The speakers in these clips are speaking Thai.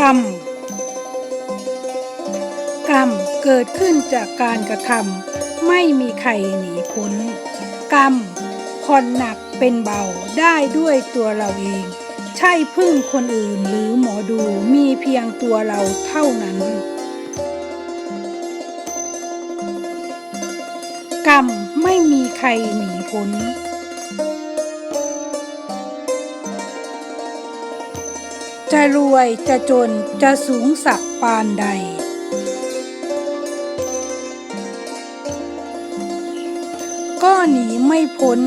กรรม กรรมเกิดขึ้นจากการกระทำไม่มีใครหนีพ้น กรรมผ่อนหนักเป็นเบาได้ด้วยตัวเราเอง ใช่พึ่งคนอื่นหรือหมอดูมีเพียงตัวเราเท่านั้น กรรมไม่มีใครหนีพ้น จะรวยจะจนจะสูงสักปานใด ก็หนีไม่พ้น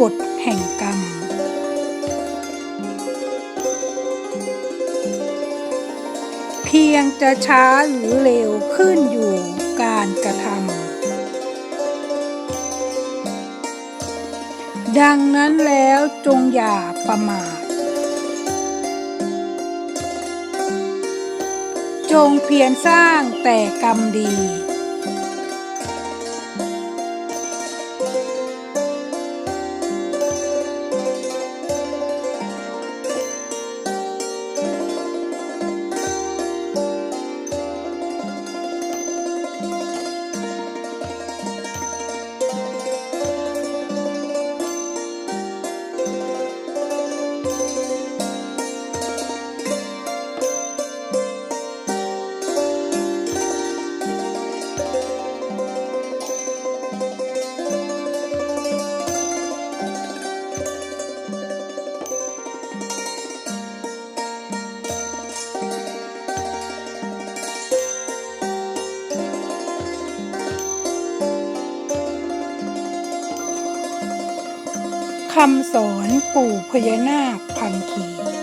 กฎแห่งกรรม เพียงจะช้าหรือเร็วขึ้นอยู่การกระทำดังนั้นแล้วจงอย่าประมาท จงเพียรสร้างแต่กรรมดี คำสอนปู่พญานาคพันธี